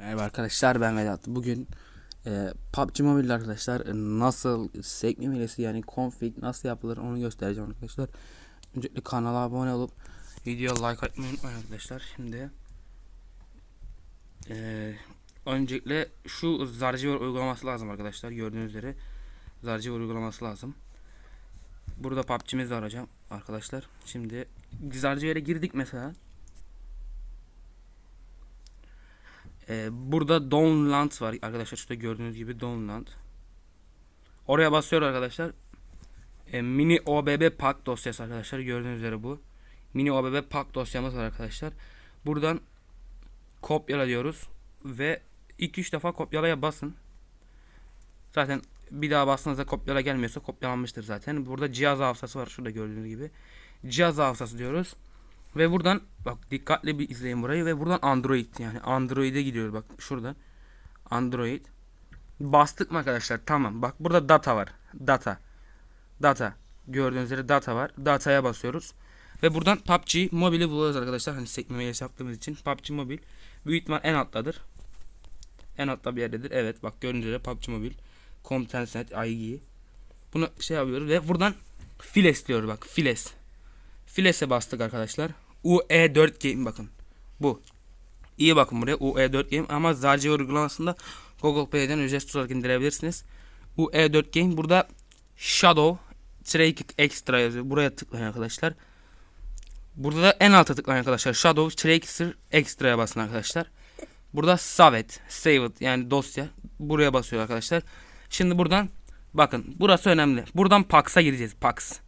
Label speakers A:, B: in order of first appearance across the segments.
A: Merhaba arkadaşlar ben Vedat. Bugün e, PUBG Mobile arkadaşlar e, nasıl sekme hilesi yani config nasıl yapılır onu göstereceğim arkadaşlar. Öncelikle kanala abone olup video like atmayı unutmayın arkadaşlar. Şimdi e, öncelikle şu Zarciver uygulaması lazım arkadaşlar. Gördüğünüz üzere Zarciver uygulaması lazım. Burada PUBG'miz var arkadaşlar. Şimdi Zarciver'e girdik mesela. Ee, burada Downland var arkadaşlar. Şurada gördüğünüz gibi Downland. Oraya basıyor arkadaşlar. Ee, mini OBB pack dosyası arkadaşlar. Gördüğünüz üzere bu. Mini OBB pack dosyamız var arkadaşlar. Buradan kopyala diyoruz. Ve 2-3 defa kopyalaya basın. Zaten bir daha bastığınızda kopyala gelmiyorsa kopyalanmıştır zaten. Burada cihaz hafızası var. Şurada gördüğünüz gibi. Cihaz hafızası diyoruz. Ve buradan bak dikkatli bir izleyin burayı ve buradan Android yani Android'e gidiyor bak şuradan. Android. Bastık mı arkadaşlar? Tamam. Bak burada data var. Data. Data. Gördüğünüz üzere data var. Data'ya basıyoruz. Ve buradan PUBG Mobile'i buluyoruz arkadaşlar. Hani sekmemeyi yaptığımız için PUBG Mobile büyük ihtimal en alttadır. En altta bir yerdedir. Evet bak gördüğünüz üzere PUBG Mobile Comtenset IG. Bunu şey yapıyoruz ve buradan Files diyor bak Files. Files'e bastık arkadaşlar. UE4 Game bakın. Bu. İyi bakın buraya UE4 Game ama Zarce uygulamasında Google Play'den ücretsiz olarak indirebilirsiniz. UE4 Game burada Shadow Trake Extra yazıyor. Buraya tıklayın arkadaşlar. Burada da en alta tıklayın arkadaşlar. Shadow Tracer Extra'ya basın arkadaşlar. Burada Save it, Save it yani dosya. Buraya basıyor arkadaşlar. Şimdi buradan bakın burası önemli. Buradan Pax'a gireceğiz. Pax.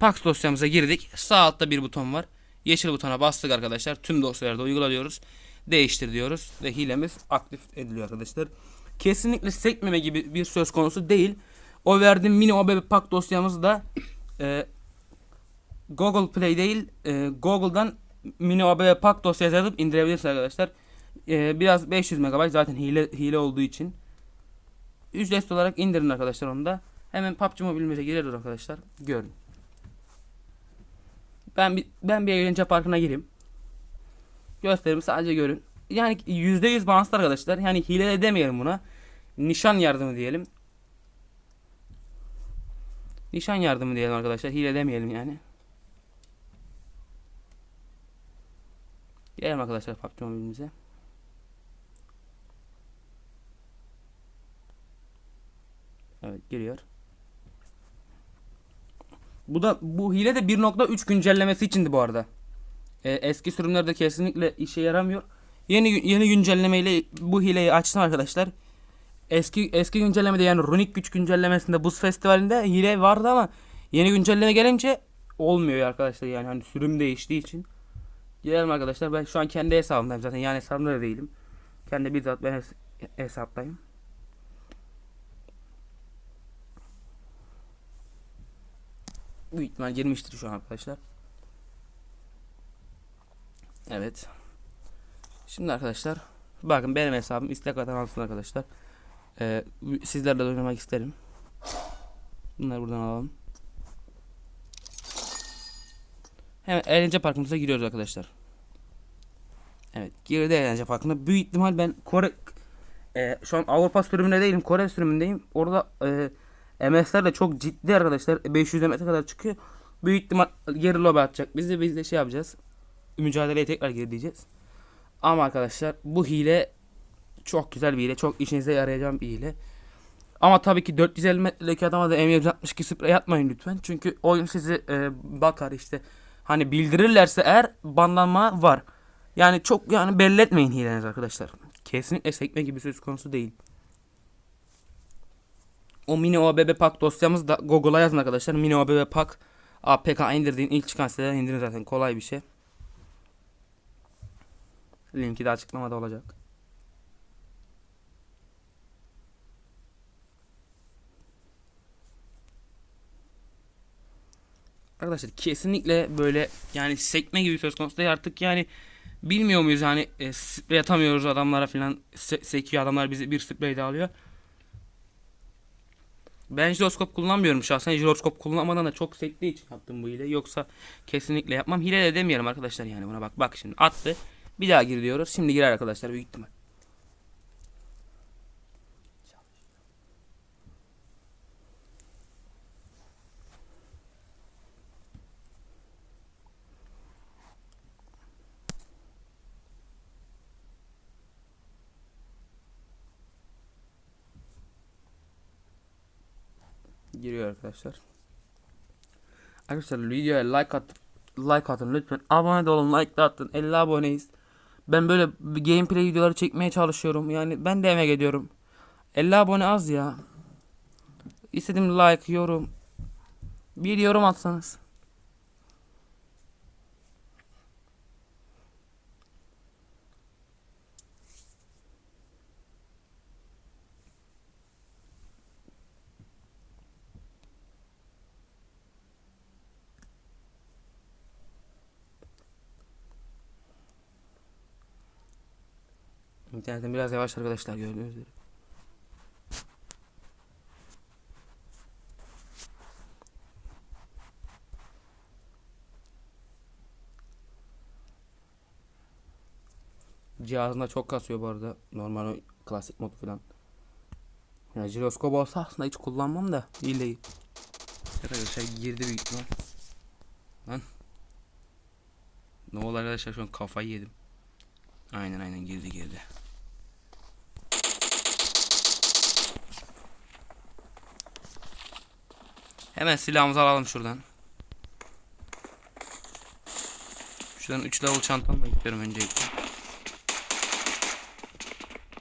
A: Pax dosyamıza girdik. Sağ altta bir buton var. Yeşil butona bastık arkadaşlar. Tüm dosyalarda uyguluyoruz. Değiştir diyoruz. Ve hilemiz aktif ediliyor arkadaşlar. Kesinlikle sekmeme gibi bir söz konusu değil. O verdiğim mini OBB Pack dosyamız da e, Google Play değil e, Google'dan mini OBB Pack dosyası yazıp indirebilirsiniz arkadaşlar. E, biraz 500 MB zaten hile, hile olduğu için. Ücretsiz olarak indirin arkadaşlar onu da. Hemen PUBG Mobile'imize giriyoruz arkadaşlar. Görün. Ben bir, ben bir eğlence parkına gireyim. Gösterimi sadece görün. Yani %100 balanslı arkadaşlar. Yani hile de demeyelim buna. Nişan yardımı diyelim. Nişan yardımı diyelim arkadaşlar. Hile demeyelim yani. Gelelim arkadaşlar PUBG mobilimize. Evet giriyor. Bu da bu hile de 1.3 güncellemesi içindi bu arada. Ee, eski sürümlerde kesinlikle işe yaramıyor. Yeni yeni güncellemeyle bu hileyi açtım arkadaşlar. Eski eski güncellemede yani Runic güç güncellemesinde buz festivalinde hile vardı ama yeni güncelleme gelince olmuyor arkadaşlar yani hani sürüm değiştiği için. Gidelim arkadaşlar ben şu an kendi hesabımdayım zaten yani hesabımda da değilim. Kendi bizzat ben hes hesaptayım. Büyük ihtimal girmiştir şu an arkadaşlar. Evet. Şimdi arkadaşlar bakın benim hesabım istek atan alsın arkadaşlar. Ee, sizlerle de oynamak isterim. Bunları buradan alalım. Hemen eğlence parkımıza giriyoruz arkadaşlar. Evet girdi eğlence parkına. Büyük ihtimal ben Kore e, şu an Avrupa sürümünde değilim. Kore sürümündeyim. Orada e, MS'ler de çok ciddi arkadaşlar. 500 metre kadar çıkıyor. Büyük ihtimal geri lobi atacak. Biz de biz de şey yapacağız. Mücadeleye tekrar geri diyeceğiz. Ama arkadaşlar bu hile çok güzel bir hile. Çok işinize yarayacağım bir hile. Ama tabii ki 450 metredeki adama da M762 sprey atmayın lütfen. Çünkü oyun sizi e, bakar işte. Hani bildirirlerse eğer banlanma var. Yani çok yani belli etmeyin hileniz arkadaşlar. Kesinlikle sekme gibi söz konusu değil. O mini OBB pack dosyamız da Google'a yazın arkadaşlar. Mini OBB pack APK indirdiğin ilk çıkan siteden indirin zaten kolay bir şey. Linki de açıklamada olacak. Arkadaşlar kesinlikle böyle yani sekme gibi söz konusu değil artık yani bilmiyor muyuz yani e, sprey atamıyoruz adamlara falan se sekiyor adamlar bizi bir sprey de alıyor. Ben jiroskop kullanmıyorum şahsen. Jiroskop kullanmadan da çok sektiği için yaptım bu hile yoksa kesinlikle yapmam. Hile de demiyorum arkadaşlar yani buna bak. Bak şimdi attı. Bir daha gir diyoruz. Şimdi girer arkadaşlar büyük ihtimal. Giriyor arkadaşlar. Arkadaşlar videoya like at like atın lütfen. Abone de olun, like de atın. 50 aboneyiz. Ben böyle gameplay videoları çekmeye çalışıyorum. Yani ben de emek ediyorum. 50 abone az ya. İstediğim like, yorum. Bir yorum atsanız. İnternetim biraz yavaş arkadaşlar gördüğünüz üzere. Cihazında çok kasıyor bu arada. Normal klasik mod falan. Yani jiroskop olsa aslında hiç kullanmam da hileyi. Arkadaşlar girdi büyük ihtimal. Lan. Ne oldu arkadaşlar şu an kafayı yedim. Aynen aynen girdi girdi. Hemen silahımızı alalım şuradan. Şuradan 3 level çantamla gidiyorum öncelikle.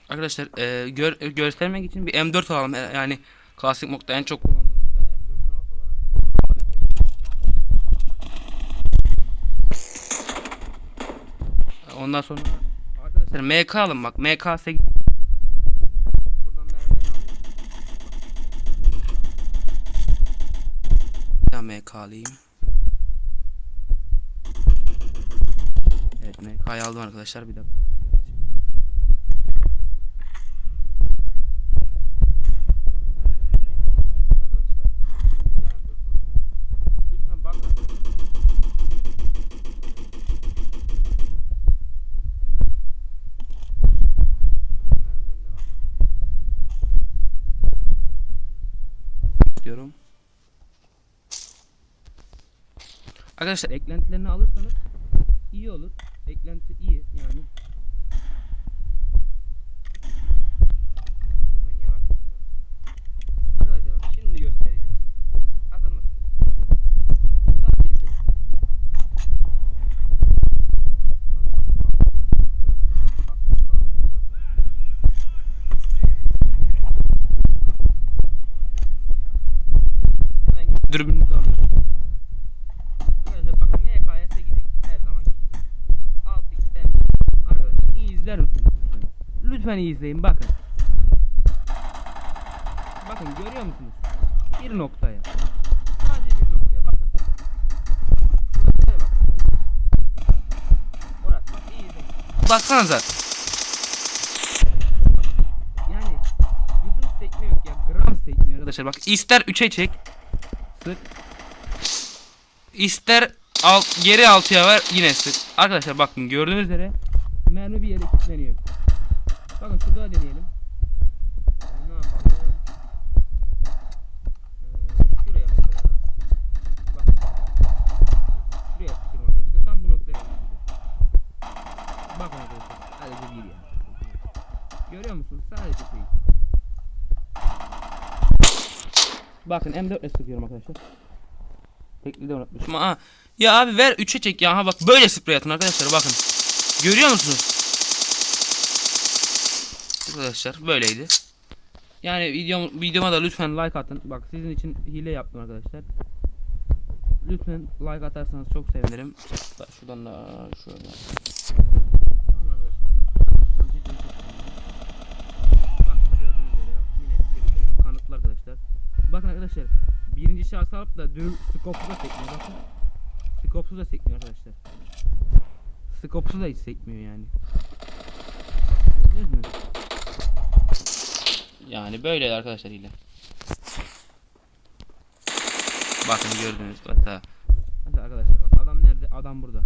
A: Arkadaşlar e, gör, göstermek için bir M4 alalım. E, yani klasik modda en çok kullandığımız silah M4 olarak. Ondan sonra arkadaşlar MK alın bak MK 8 Bir daha MK alayım. Evet MK'yı aldım arkadaşlar bir dakika. Arkadaşlar, bir tane M4 alacağım. Lütfen bakma. diyorum. Arkadaşlar eklentilerini alırsanız iyi olur. Eklenti iyi yani. Arkadaşlar şimdi göstereceğim. Hazır mısınız? Dürbünümüzü Lütfen iyi izleyin bakın. Bakın görüyor musunuz? Bir noktaya. Sadece bir noktaya bakın. Noktaya bakın. Orası bak iyi izleyin. Baksanıza. Yani yudum sekme yok ya gram sekmiyor arkadaşlar bak ister 3'e çek sık ister al, geri 6'ya ver yine sık arkadaşlar bakın gördüğünüz üzere mermi bir yere kilitleniyor bakın şurada deneyelim. Ee, ne yapalım? Ee, şuraya mesela. Bak. Şuraya sıkıyorum arkadaşlar. Tam bu noktaya bakın arkadaşlar. Sadece bir ya görüyor musunuz? Sadece şey Bakın M4 ile sıkıyorum arkadaşlar. Tekli de unutmuşum. Aa, ya abi ver 3'e çek ya. Ha bak böyle sprey atın arkadaşlar bakın. Görüyor musunuz? Arkadaşlar böyleydi. Yani videom, videoma da lütfen like atın. Bak sizin için hile yaptım arkadaşlar. Lütfen like atarsanız çok sevinirim. Şuradan da şöyle. Bakın arkadaşlar birinci şahıs alıp da dürüm skopsuz da sekmiyor bakın. Skopsuz da sekmiyor arkadaşlar. Skopsuz da hiç sekmiyor yani. Gördünüz mü? Yani böyle arkadaşlar hile. Bakın gördünüz mesela. Mesela arkadaşlar bak adam nerede? Adam burada.